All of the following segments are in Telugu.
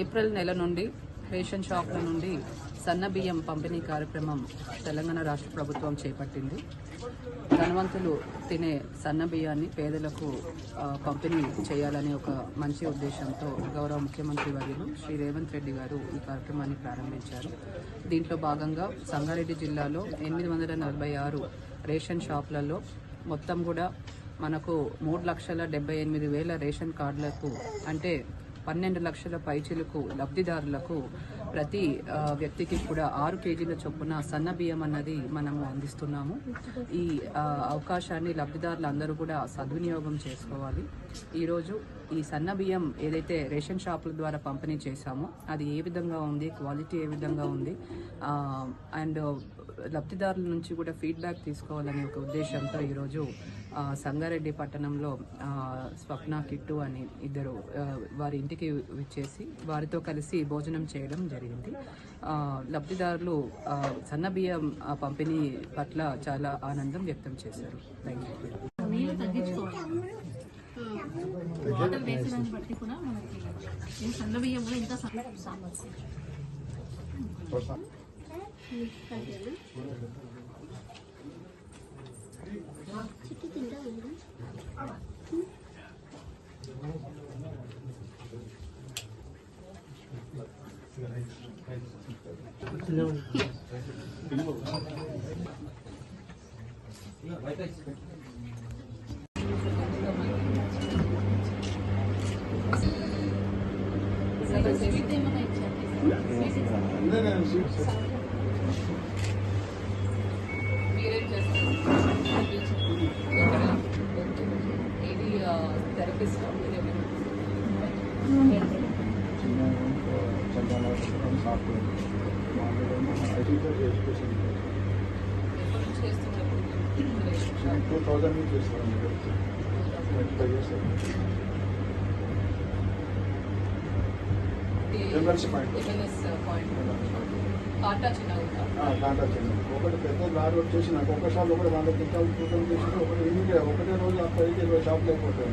ఏప్రిల్ నెల నుండి రేషన్ షాప్ల నుండి సన్న బియ్యం పంపిణీ కార్యక్రమం తెలంగాణ రాష్ట్ర ప్రభుత్వం చేపట్టింది. ధనవంతులు తినే సన్న బియ్యాన్ని పేదలకు పంపిణీ చేయాలనే ఒక మంచి ఉద్దేశంతో గౌరవ ముఖ్యమంత్రి వర్యులు శ్రీ రేవంత్ రెడ్డి గారు ఈ కార్యక్రమాన్ని ప్రారంభించారు. దీంట్లో భాగంగా సంగారెడ్డి జిల్లాలో ఎనిమిది వందల నలభై ఆరు రేషన్ షాపులలో మొత్తం కూడా మనకు మూడు లక్షల డెబ్బై ఎనిమిది వేల రేషన్ కార్డులకు అంటే పన్నెండు లక్షల పైచిలకు లబ్ధిదారులకు ప్రతి వ్యక్తికి కూడా ఆరు కేజీల చొప్పున సన్న బియ్యం అన్నది మనము అందిస్తున్నాము. ఈ అవకాశాన్ని లబ్ధిదారులు అందరూ కూడా సద్వినియోగం చేసుకోవాలి. ఈరోజు ఈ సన్న బియ్యం ఏదైతే రేషన్ షాపుల ద్వారా పంపిణీ చేశామో అది ఏ విధంగా ఉంది క్వాలిటీ ఏ విధంగా ఉంది అండ్ లబ్ధిదారుల నుంచి కూడా ఫీడ్బ్యాక్ తీసుకోవాలనే ఒక ఉద్దేశంతో ఈరోజు సంగారెడ్డి పట్టణంలో స్వప్న కిట్టు అని ఇద్దరు వారి ఇంటికి వచ్చేసి వారితో కలిసి భోజనం చేయడం జరిగింది. లబ్ధిదారులు సన్న బియ్యం ఆ, పంపిణీ పట్ల చాలా ఆనందం వ్యక్తం చేశారు. థ్యాంక్ యూ వాటర్ వేసేదాన్ని బట్టి కూడా మనకి సన్న బియ్యం కూడా ఇంకా ఇచ్చారు మీరేం చేస్తారు ఇక్కడ ఇది థెరపిస్ట్ ఎప్పటి నుంచి చేస్తున్నారు టూ థౌజండ్ నుంచి చేస్తాను five years MLC point. MLS point కాటా చిన్నగుంట కాంటాక్ట్ చేయండి ఒకటి పెద్ద లారీ వచ్చేసి నాకు ఒక షాప్ ఒకటి వంద క్వింటాలు టూటం చేసి ఒకటి ఇమీడియట్ ఒకటే రోజు ఆ పైకి ఇరవై షాపులు అయిపోతాయి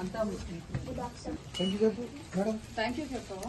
అంతా థ్యాంక్ యూ చెప్పవా